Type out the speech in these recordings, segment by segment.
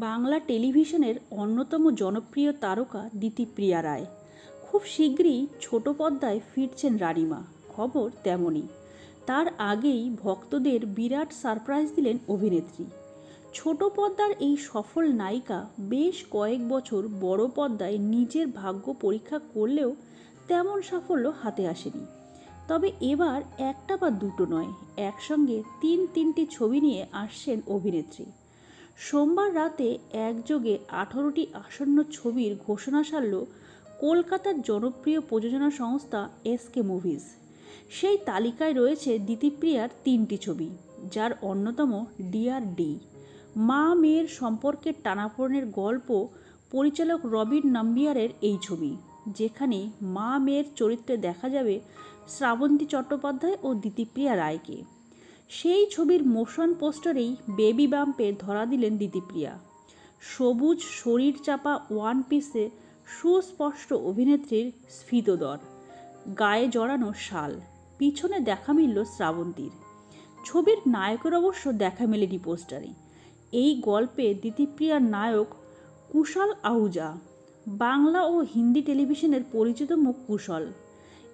বাংলা টেলিভিশনের অন্যতম জনপ্রিয় তারকা দিতিপ্রিয়া রায়। খুব শীঘ্রই ছোট পর্দায় ফিরছেন রানিমা, খবর তেমনই। তার আগেই ভক্তদের বিরাট সারপ্রাইজ দিলেন অভিনেত্রী। ছোট পর্দার এই সফল নায়িকা বেশ কয়েক বছর বড় পর্দায় নিজের ভাগ্য পরীক্ষা করলেও তেমন সাফল্য হাতে আসেনি। তবে এবার একটা বা দুটো নয়, একসঙ্গে তিন তিনটি ছবি নিয়ে আসছেন অভিনেত্রী। সোমবার রাতে একযোগে আঠারোটি আসন্ন ছবির ঘোষণা সারল কলকাতার জনপ্রিয় প্রযোজনা সংস্থা এসকে মুভিজ। সেই তালিকায় রয়েছে দিতিপ্রিয়ার তিনটি ছবি, যার অন্যতম ডিআর ডি মা মেয়ের সম্পর্কের টানাপোড়েনের গল্প পরিচালক রবিন নাম্বিয়ারের এই ছবি, যেখানে মা মেয়ের চরিত্রে দেখা যাবে শ্রাবন্তী চট্টোপাধ্যায় ও দিতিপ্রিয়া রায়কে। সেই ছবির মোশন পোস্টারেই বেবি বাম্পে ধরা দিলেন দিতিপ্রিয়া। সবুজ, শরীর চাপা ওয়ান পিসে সুস্পষ্ট অভিনেত্রীর স্ফীতদর। গায়ে জড়ানো শাল। পিছনে দেখা মিলল শ্রাবন্তীর। ছবির নায়কের অবশ্য দেখা মেলেনি পোস্টারে। এই গল্পে দিতিপ্রিয়ার নায়ক কুশল আহুজা, বাংলা ও হিন্দি টেলিভিশনের পরিচিত মুখ কুশল।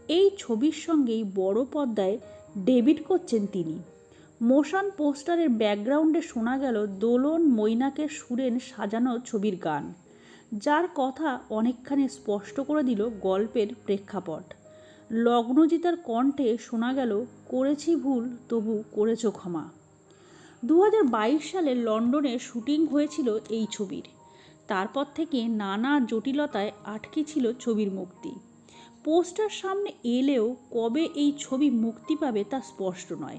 এই ছবির সঙ্গেই বড় পর্দায় ডেবিট করছেন তিনি। মোশন পোস্টারের ব্যাকগ্রাউন্ডে শোনা গেল দোলন মৈনাকের সুরেন সাজানো ছবির গান, যার কথা অনেকখানি স্পষ্ট করে দিল গল্পের প্রেক্ষাপট। লগ্নজিতার কণ্ঠে শোনা গেল, করেছি ভুল, তবু করেছ ক্ষমা। দু হাজার বাইশ সালে লন্ডনে শুটিং হয়েছিল এই ছবির। তারপর থেকে নানা জটিলতায় আটকে ছিল ছবির মুক্তি। পোস্টার সামনে এলেও কবে এই ছবি মুক্তি পাবে তা স্পষ্ট নয়।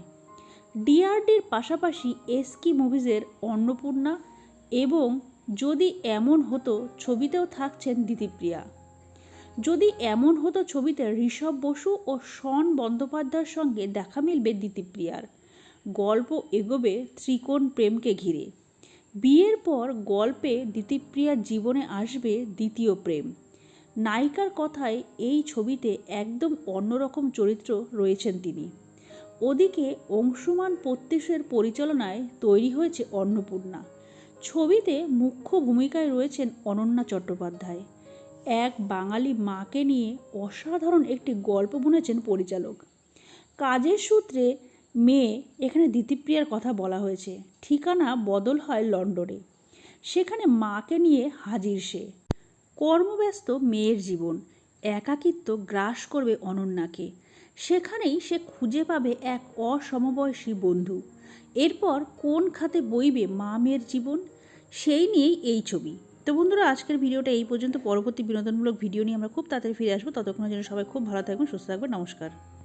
ডিআরডির পাশাপাশি এসকি মুভিজের অন্নপূর্ণা এবং যদি এমন হতো ছবিতেও থাকছেন দিতিপ্রিয়া। যদি এমন হতো ছবিতে ঋষভ বসু ও শন বন্দ্যোপাধ্যায়ের সঙ্গে দেখা মিলবে দিতিপ্রিয়ার। গল্প এগোবে ত্রিকোণ প্রেমকে ঘিরে। বিয়ের পর গল্পে দিতিপ্রিয়ার জীবনে আসবে দ্বিতীয় প্রেম। নায়িকার কথায় এই ছবিতে একদম অন্যরকম চরিত্র রয়েছেন তিনি। ওদিকে অংশুমান প্রত্যুষের পরিচালনায় তৈরি হয়েছে অন্নপূর্ণা। ছবিতে মুখ্য ভূমিকায় রয়েছেন অনন্যা চট্টোপাধ্যায়। এক বাঙালি মাকে নিয়ে অসাধারণ একটি গল্প বুনেছেন পরিচালক। কাজের সূত্রে মেয়ে এখানে দিতিপ্রিয়ার কথা বলা হয়েছে। ঠিকানা বদল হয় লন্ডনে। সেখানে মাকে নিয়ে হাজির সে। কর্মব্যস্ত মেয়ের জীবন। একাকিত্ব গ্রাস করবে অনন্যাকে। সেখানেই সে খুঁজে পাবে এক অসমবয়সী বন্ধু। এরপর কোন খাতে বইবে মা মেয়ের জীবন? সেই নিয়েই এই ছবি। তো বন্ধুরা, আজকের ভিডিওটা এই পর্যন্ত। পরবর্তী বিনোদনমূলক ভিডিও নিয়ে আমরা খুব তাড়াতাড়ি ফিরে আসব। ততক্ষণের জন্য সবাই খুব ভালো থাকবেন, সুস্থ থাকবেন। নমস্কার।